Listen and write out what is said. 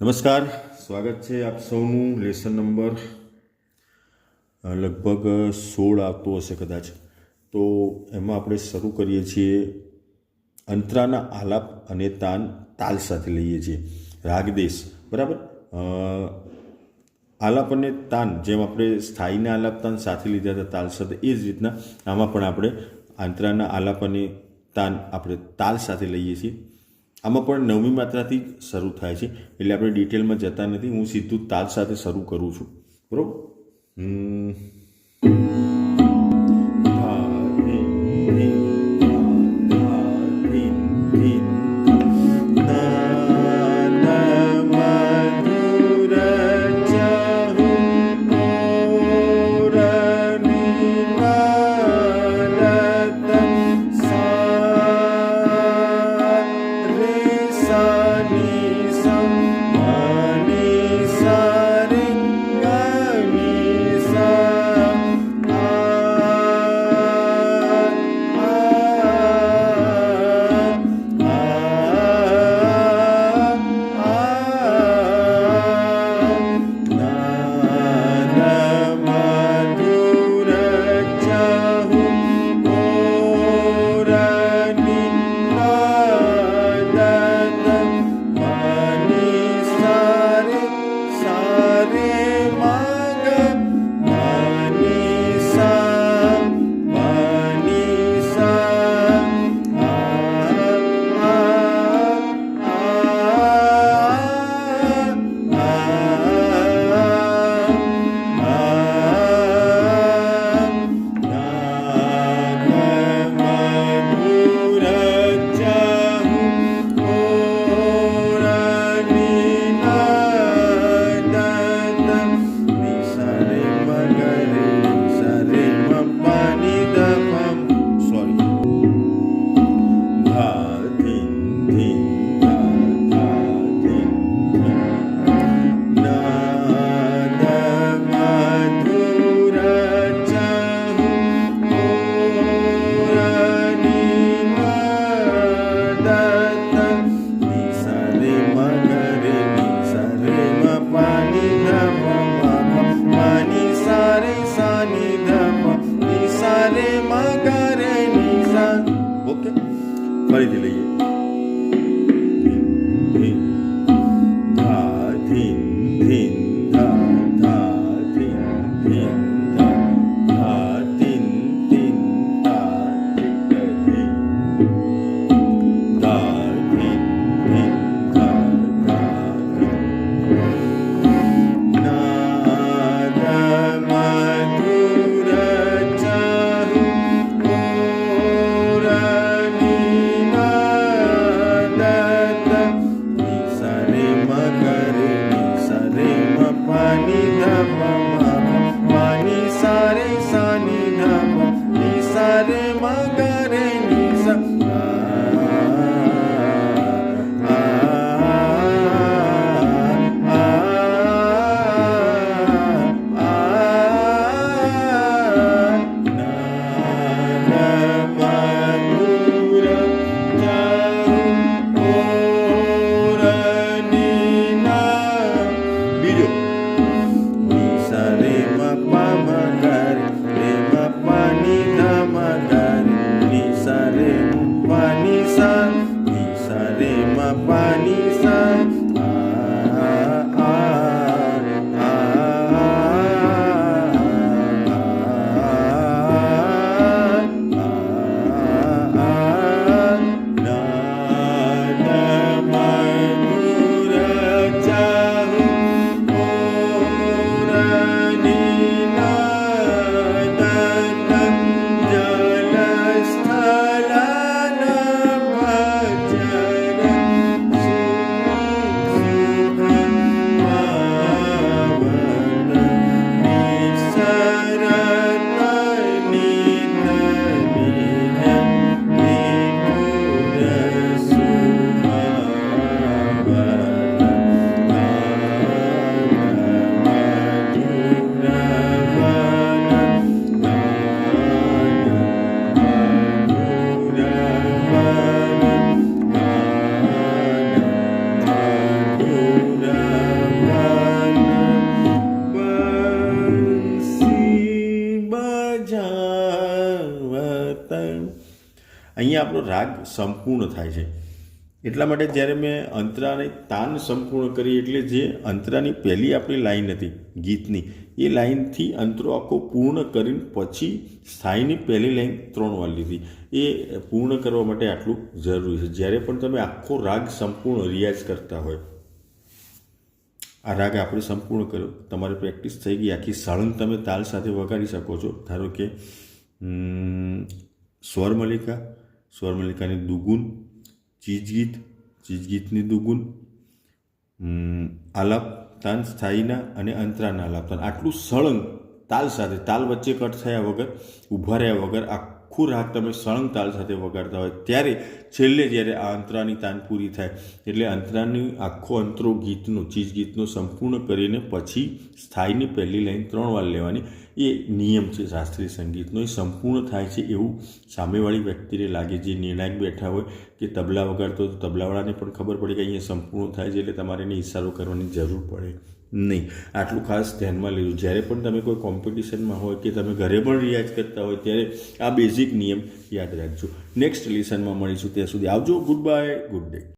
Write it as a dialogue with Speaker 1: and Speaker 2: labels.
Speaker 1: નમસ્કાર. સ્વાગત છે આપ સૌનું લેસન નંબર લગભગ સોળ આવતો હશે કદાચ. તો એમાં આપણે શરૂ કરીએ છીએ અંતરાના આલાપ અને તાન તાલ સાથે લઈએ છીએ. રાગદેશ બરાબર? આલાપ અને તાન જેમ આપણે સ્થાયીના આલાપ તાન સાથે લીધા હતા, તાલ સાથે, એ જ રીતના આમાં પણ આપણે આંતરાના આલાપ અને તાન આપણે તાલ સાથે લઈએ છીએ. આમાં પણ નવમી માત્રાથી જ શરૂ થાય છે. એટલે આપણે ડિટેલમાં જતા નથી. હું સીધું તાલ સાથે શરૂ કરું છું. બરોબર? Ni sa. ઓકે ફરીથી લઈએ ધા, ધીમ, ધીમ, ધા, ધા, ધીન ધીમ, અહીંયા આપણો રાગ સંપૂર્ણ થાય છે. એટલા માટે જ્યારે મેં અંતરાને તાન સંપૂર્ણ કરી એટલે જે અંતરાની પહેલી આપણી લાઈન હતી, ગીતની, એ લાઈનથી અંતરો આખો પૂર્ણ કરીને પછી સ્થાયીની પહેલી લાઈન ત્રણ વાર લીધી. એ પૂર્ણ કરવા માટે આટલું જરૂરી છે. જ્યારે પણ તમે આખો રાગ સંપૂર્ણ રિયાઝ કરતા હોય, આ રાગ આપણે સંપૂર્ણ કર્યો, તમારી પ્રેક્ટિસ થઈ ગઈ, આખી સળંગ તમે તાલ સાથે વગાડી શકો છો. ધારો કે સ્વર સ્વરમલિકા સ્વરમલિકાની દુગુન ચીજગીત ચીજગીતની દુગુન આલાપ તાન સ્થાયીના અને અંતરાના આલાપ તાન. આટલું સળંગ તાલ સાથે તાલ વચ્ચે કટ થયા વગર, ઊભા રહ્યા વગર આખું રાગ તમે સળંગ તાલ સાથે વગાડતા હોય. ત્યારે છેલ્લે જ્યારે આ અંતરાની તાન પૂરી થાય, એટલે અંતરાની આખો અંતરો ગીતનો, ચીજ ગીતનો સંપૂર્ણ કરીને પછી સ્થાયીની પહેલી લાઈન ત્રણ વાર લેવાની. એ નિયમ છે શાસ્ત્રીય સંગીતનો. એ સંપૂર્ણ થાય છે એવું સામેવાળી વ્યક્તિને લાગે. જે નિર્ણાયક બેઠા હોય કે તબલા વગાડતો તો તબલાવાળાને પણ ખબર પડે કે અહીંયા સંપૂર્ણ થાય છે, એટલે તમારે એને ઇશારો કરવાની જરૂર પડે. નહીં. આટલું ખાસ ધ્યાનમાં લીધું જ્યારે પણ તમે કોઈ કોમ્પિટિશનમાં હોય કે તમે ઘરે પણ રિયાઝ કરતા હોય, ત્યારે આ બેઝિક નિયમ યાદ રાખજો. નેક્સ્ટ લેસનમાં મળીશું ત્યાં સુધી. આવજો. Good bye good day